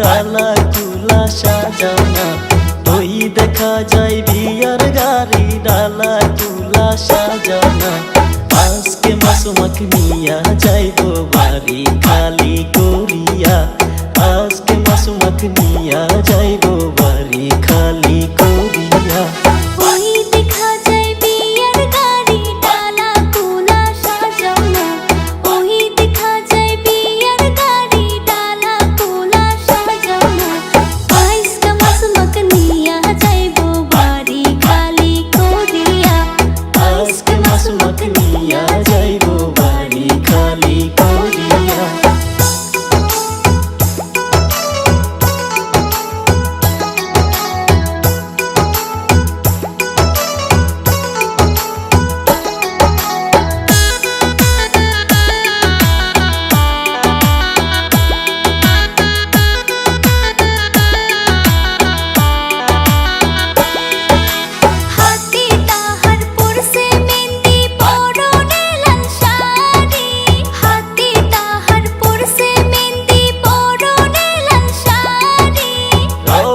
ডালা চুলা সাজানা তুই দেখা যায় বিয়ার গাড়ি, ডালা চুলা সাজানা। আজকে মাসুমাকে নিয়া যাইব বাড়ি, খালি গো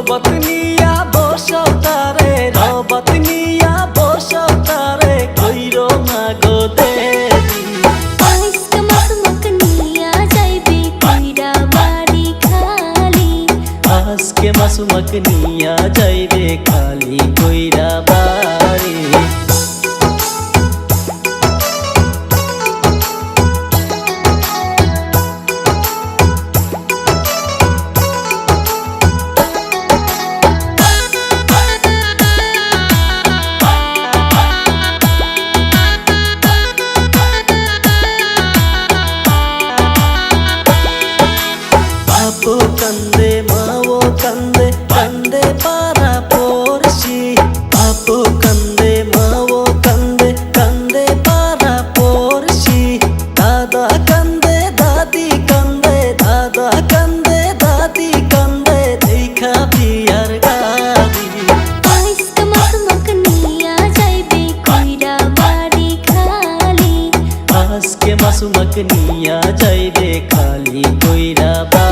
রবত নিয়া বসাও তারে রবত নিয়া বসাও তারে কইর না গো দেরি আইসকা মাসুমাক নিয়া যাইবে কইরা বাড়ি খালি। আজকে মাসুমাক নিয়া যাইবে খালি কইরা তোমাকে নিয়া যাইবে খালি কইরা বা